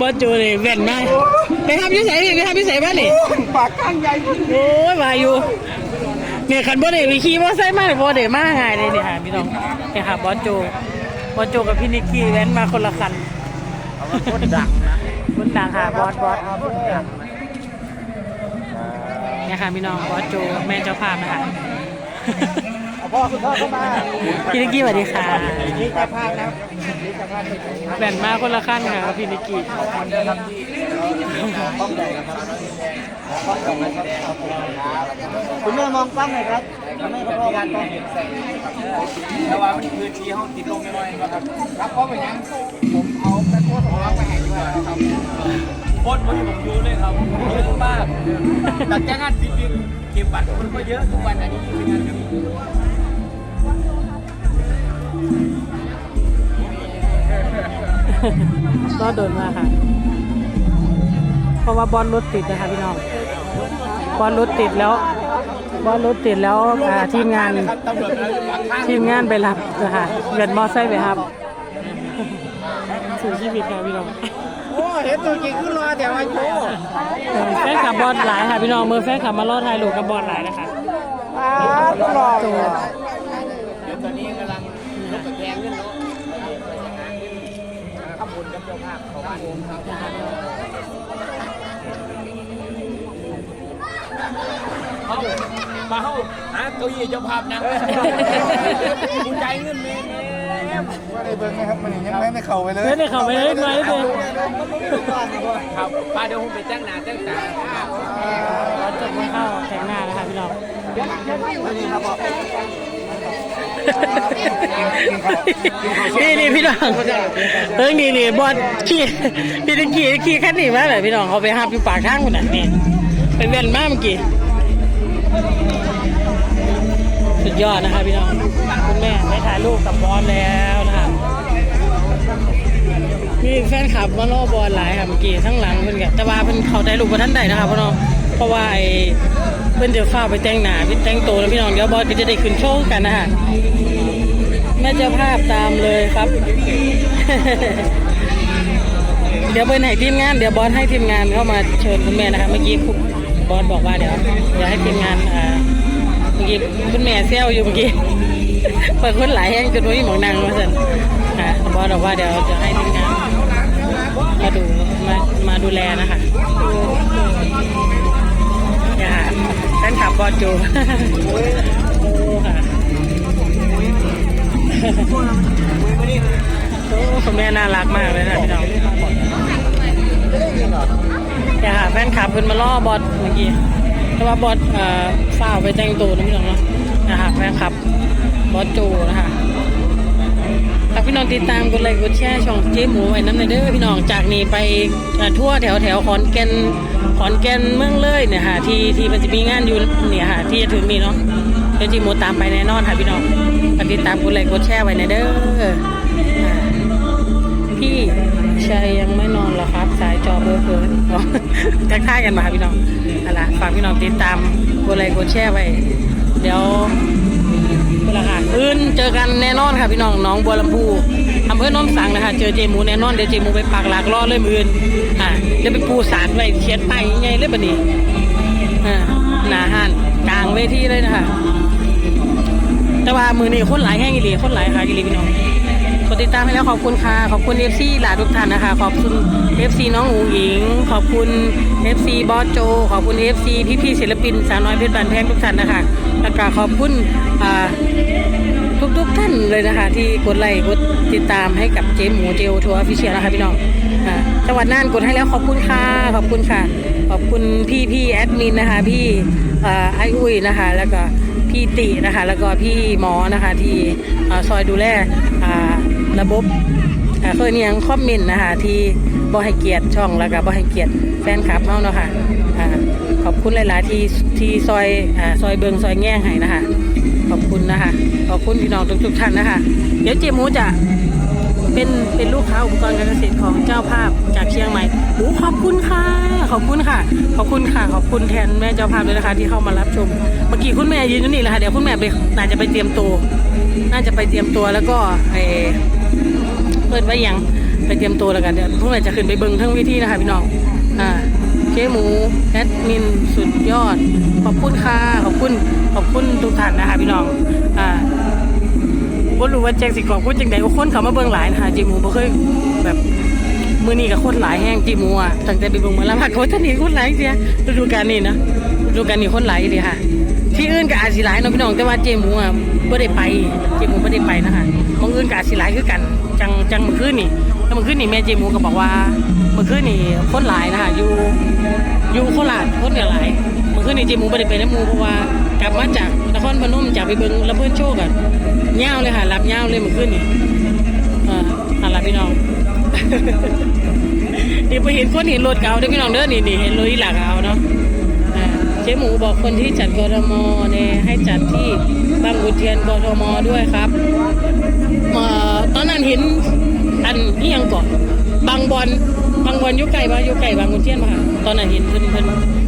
บอสโจเลยแว่นมากไปทำอยุ่ใส่ไปทำอยุ่ใส่บ้านนี่ปากข้างใหญ่ขึ้นโอ้ยมาอยู่เนี่ยคันบอสเดไปขี่มอเตอร์ไซค์มาเลยบอสเดมาง่ายเลยเนี่ยค่ะพี่น้องเนี่ยค่ะบอสโจบอสโจกับพี่นิกกี้แว้นมาคนละคันคนดังนะคนดังค่ะบอสบอสคนดังเนี่ยค่ะพี่น้องบอสโจแม่เจ้าภาพนะคะเอา พ่อคุณพ่อเข้ามาพี่นิกกี้สวัสดีค่ะนี่จะพาดนะครับนี่จะพาดไม่ถึงนะแว่นมาคนละคันค่ะพี่นิกกี้คนนะครับที่ป้องใหญ่นะครับป้องใหญ่นะครับคุณแม่มองป้องหน่อยครับคุณแม่ก็มองป้องแต่ว่ามันคือชี้ห้องติดลงน้อยๆนะครับครับป้องไปยังผมเอาแม่โคตรของเราไปแห่งด้วยนะครับโคตรมันผมอยู่เลยครับเยอะมากแต่แจ้งงานติดเก็บบัตรมันก็เยอะทุกวันอันนี้คืองานจะมี ก็โดนมาค่ะ เพราะว่าบอลรถติดนะคะพี่น้อง บอลรถติดแล้วบอลรถติดแล้วอ่าทีมงานตำรวจแล้วปากข้างทีมงานไปรับนะคะเงินมอไซค์ไปรับสู่ชีวิตค่ะพี่น้องโอ้เห็นตัวจริงขึ้นรอแต่ว่าโชว์เออแฟนขับบอลหลายค่ะพี่น้องมือแฟนขับมารอถ่ายรูปกับบอลหลายนะคะอ่าตลอ เจ้ามามาเข้าหาเก้าอี้เจ้าภาพนั่งคุณใจเงินเมย์ว่าได้เบิ้งนะครับมันยังไม่ได้เข้าไปเลยเฮ้ยได้เข้าไปเลยไมาเลยเด้อครับป้าเดี๋ยวผมไปแจ้งหน้าแจ้งตาบอลจบม่เข้าแต่งหน้านะคะพี่น้อง นี่นี่พี่น้องเออนี่นี่บอลขี่พี่ตะกี้ขี่คันนี้มาเลยพี่น้องเขาไปห้ามอยู่ปากทางคนนั้นนี่ไปเว้นมาเมื่อกี้สุดยอดนะคะพี่น้องคุณแม่ได้ถ่ายรูปกับบอลแล้วนะคะมีแฟนคลับมาล่อบอลหลายค่ะเมื่อกี้ทั้งหลังเพิ่นกแต่ว่าเพิ่นเขาได้รูปบ่ทันได้นะคะพี่น้องเพราะว่าไอ้ พิ่นจะฟ้าไปแต่งหน้าไปแต่งตัวแล้วพี่น้องเดี๋ยวบอลก็จะได้ขึ้นโชว์กันนะคะแม่เจ้าภาพตามเลยครับ เดี๋ยวเพิ่นให้ทีมงานเดี๋ยวบอสให้ทีมงานเข้ามาเชิญคุณแม่นะคะเมื่อกี้คุณบอสบอกว่าเดี๋ยวเดี๋ยวให้ทีมงานอ่าเมื่อกี้คุณแม่เซลอยู่เมื่อกี้เปิดคนหลายแห้งจนว่ามีหมองนางมาสั่นค่ะบอสบอกว่าเดี๋ยวจะให้ทีมงานมาดูมามาดูแลนะคะ บบอสจูโอ้ค่ะโอ้คุณแม่น่ารักมากเลยนะพี่น้องเนี่ยค่ะแฟนคลับเพิ่นมาล่อบอสเมื่อกี้แต่ว่าบอสเอ่อฝ้าไปแต่งตัวนะพี่น้องเนาะนะคะแฟนคลับบอสโจนะคะากพี่น้องติดตามกดไลค์กดแชร์ช่องเจ๊หมูไว้น้ำในเด้อพี่น้องจากนี้ไปทั่วแถวแถวขอนแก่นขอนแก่นเมืองเลยเนี่ยค่ะที่ที่มันจะมีงานอยู่เนี่ยค่ะที่จะถึงนี่เนาะเดี๋ยวเจ๊หมูตามไปแน่นอนค่ะพี่น้องติดตามกดไลค์กดแชร์ไว้ในเด้อพี่ชัยยังไม่นอนเหรอครับ สายจอเบอร์เบอร์อ๋อทักทายกันมาครับพี่น้องเอาล่ะฝากพี่น้องติดตามกดไลค์กดแชร์ไว้เดี๋ยว นเจอกันแน่นอนค่ะพี่น้องน้องบัวลำพูอำเภอน้อมสังนะคะเจอเจมูแน่นอนเดี๋ยวเจมูไปปักหลักรอเลยมืออื่นอ่าเดี๋ยวไปปูสารไว้เขียนไปยังไงเลยบัดนี้อ่าหนาหันกลางเวทีเลยนะคะแต่ว่ามือนี่คนหลายแห้งอีหลีคนหลายค่ะอีหลีพี่น้องกดติดตามให้แล้วขอบคุณค่ะ ขอบคุณเอฟซีหลาทุกท่านนะคะ ขอบคุณเอฟซีน้องอูหญิง ขอบคุณเอฟซีบอสโจ ขอบคุณเอฟซีพี่พี่ๆศิลปินสาวน้อยเพชรบานแพงทุกท่านนะคะแล้วก็ขอบคุณอ่า เลยนะคะ ที่กดไลค์กดติดตามให้กับเจมหมูเจโอทัวร์ฟิเชียนะคะพี่น้องจังหวัดน่านกดให้แล้วขอบคุณค่ะขอบคุณค่ะ ขอบคุณพี่พี่แอดมินนะคะ พี่ไออุ้ยนะคะ แล้วก็พี่ตินะคะ แล้วก็พี่หมอนะคะ ที่ซอยดูแลระบบเคยเนียงคอมเมนต์นะคะ ที่บ่ให้เกียรติช่องแล้วก็บ่ให้เกียรติแฟนคลับเฮาเนาะค่ะอ่าขอบคุณหลาย ๆ ที่ที่ซอยอซอยเบิงซอยแง่งให้นะคะ ขอบคุณนะคะ ขอบคุณพี่น้องทุกๆท่านนะคะ เดี๋ยวเจมูจะเป็นเป็นลูกค้าอุปกรณ์การเกษตรของเจ้าภาพจากเชียงใหม่โอ้ขอบคุณค่ะ ขอบคุณค่ะ ขอบคุณค่ะ ขอบคุณแทนแม่เจ้าภาพด้วยนะคะ ที่เข้ามารับชม เมื่อกี้คุณแม่ยืนอยู่นี่แหละค่ะเดี๋ยวคุณแม่ไปน่าจะไปเตรียมตัว น่าจะไปเตรียมตัวแล้วก็ไอเปิดไว้ยังไปไปเตรียมตัวแล้วกันเดี๋ยวพวกเราจะขึ้นไปเบิ้งทั้งวิธีนะคะพี่น้อง อ่า เจ๊หมูแอดมินสุดยอด ขอบคุณค่ะ ขอบคุณขอบคุณทุกท่านนะคะพี่น้องอ่าบ่รู้ว่าแจ็คสิขอบคุณจังใดว่าคนเขามาเบิ่งหลายนะคะเจ๊หมูบ่เคยแบบมื้อนี้ก็คนหลายแห้งเจ๊หมูอะตั้งแต่ไปเบิ่งมาแล้วว่าเขาท่านนี้คนหลายเสียฤดูกาลนี้นะฤดูกาลนี้คนหลายดีค่ะที่อื่นก็อาจสิหลายเนาะพี่น้องแต่ว่าเจ๊หมูอะบ่ได้ไปเจ๊หมูบ่ได้ไปนะคะบางอื่นก็อาจสิหลายคือกัน จังจังเมื่อคืนนี่แล้วเมื่อคืนนี่แม่เจ๊หมูก็บอกว่าเมื่อคืนนี่คนหลายนะคะอยู่อยู่โคราชคนก็หลายเมื่อคืนนี่เจ๊หมูบ่ได้ไปน้ำหมูเพราะว่ากลับมาจากนครพนมจากไปเบิ่งระเบิดโชคกันยาวเลยค่ะรับยาวเลยเมื่อคืนนี่เอ่าอันละพี่น้องเดี๋ยวไปเห็นคนเห็นรถเก่าเด้อพี่น้องเด้อนี่นี่เห็นรถหลักเอาเนาะเจ๊หมูบอกคนที่จัดกทมเนี่ยให้จัดที่บางขุนเทียนกทมด้วยครับ นั้นเห็นอันนี่ยังก่อนบางบอลบางบอลยุไก่ปะอยุไก่บางขุนเทียนปะค่ะตอนนั้นเห็นเพิ่อนเพิ่อน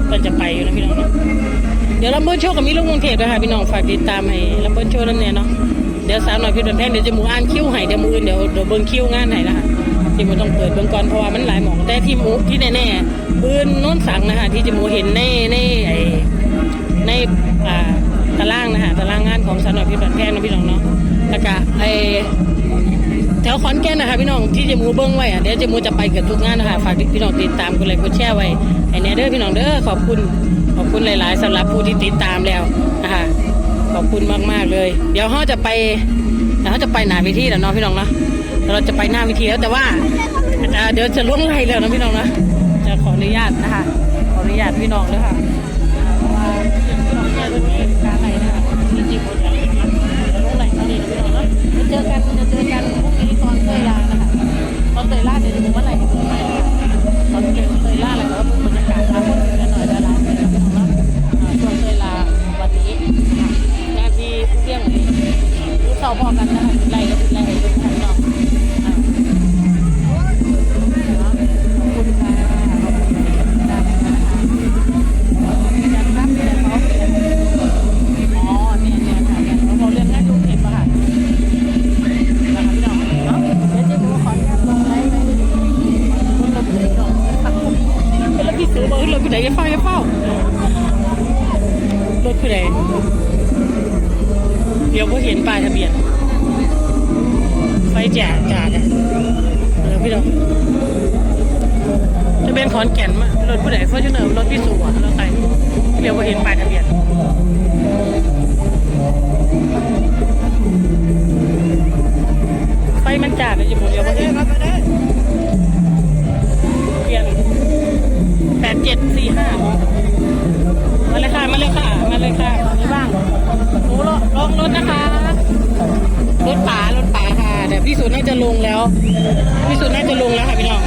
เพิ่นจะไปอยู่นะพี่น้องเนาะเดี๋ยวลำเบิ้ลโชว์กับมีลูกกรุงเทพด้วยค่ะพี่น้องฝากติดตามให้ลำเบิ้ลโชว์นั่นเนี่ยเนาะเดี๋ยวสาวหน่อยพี่ดนแพงเดี๋ยวจะมูอ่านคิ้วให้เดี๋ยวมือเดี๋ยวเดี๋ยวเบิ้งคิ้วงานให้นะคะที่หมูต้องเปิดเบื้งก่อนเพราะว่ามันหลายหมองแต่ที่มูที่แน่ๆปืนโน้นสั่งนะคะที่จะมูเห็นในในไอ้ในอ่าตารางนะคะตารางงานของสามหนอพิบัติแพงนะพี่น้องเนาะแล้วก็ไอ แถวขอนแก่นนะคะพี่น้องที่จะมูเบิ้งไว้อะเดี๋ยวจะมูจะไปเกือบทุกงานนะคะฝากพี่น้องติดตามกดไลค์กดแชร์ไว้ไอ้เนี่ยเด้อพี่น้องเด้อขอบคุณขอบคุณหลาย ๆสำหรับผู้ที่ติดตามแล้วนะคะขอบคุณมากๆเลย เดี๋ยวเขาจะไปเดี๋ยวเขาจะไปหนาวิธีแล้วเนาะพี่น้องเนาะเราจะไปหน้าวิธีแล้วแต่ว่าเดี๋ยวจะล่วงไล่แล้วนะพี่น้องนะจะขออนุญาตนะคะขออนุญาตพี่น้องด้วยค่ะเพราะว่าพี่น้องแค่เรื่องนี้การไหลนะคะจริงๆหมดแล้วจะล่วงไหล่เท่านี้นะพี่น้องนะเจอกันเจอกัน ตอนเตย อกรถผู้ใดย่าเฝ้าอย่าเฝ้ารถผู้ใดเดี๋ยวก็เห็นป้ายทะเบียน ไฟแจ่จ่าเนี่ยเออพี่ดองทะเบียนขอนแก่นมารถผู้ใดฟอร์จูเนอร์รถพี่สูอะรถใครเดี๋ยว่าเห็นป้าย เลยค่ะมาเลยค่ะมีบ้างหนูลงลงรถนะคะ รถป่ารถป่าค่ะเดี๋ยวพี่สุน่าจะลงแล้ว พี่สุน่าจะลงแล้วค่ะพี่น้อง